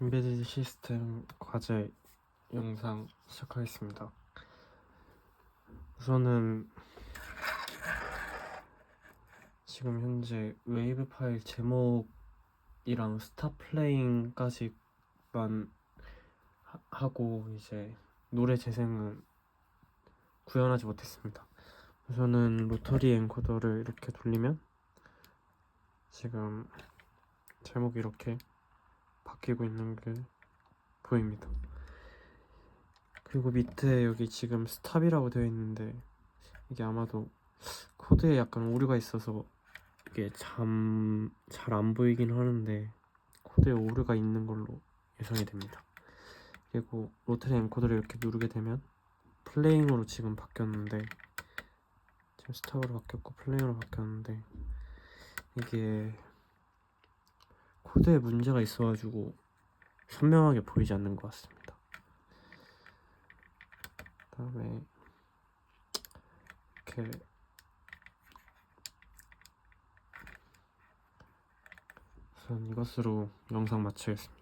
인베디드 시스템 과제 영상 시작하겠습니다. 우선은 지금 현재 웨이브 파일 제목이랑 스타 플레잉까지만 하- 하고 이제 노래 재생은 구현하지 못했습니다. 우선은 로터리 엔코더를 이렇게 돌리면 지금 제목이 이렇게 바뀌고 있는 게 보입니다. 그리고 밑에 여기 지금 스탑이라고 되어 있는데 이게 아마도 코드에 약간 오류가 있어서 이게 참 잘 안 보이긴 하는데 코드에 오류가 있는 걸로 예상이 됩니다. 그리고 로테리 엔코더를 이렇게 누르게 되면 플레잉으로 지금 바뀌었는데 지금 스탑으로 바뀌었고 플레잉으로 바뀌었는데 이게 코드에 문제가 있어가지고 선명하게 보이지 않는 것 같습니다. 그다음에 이렇게 우선 이것으로 영상 마치겠습니다.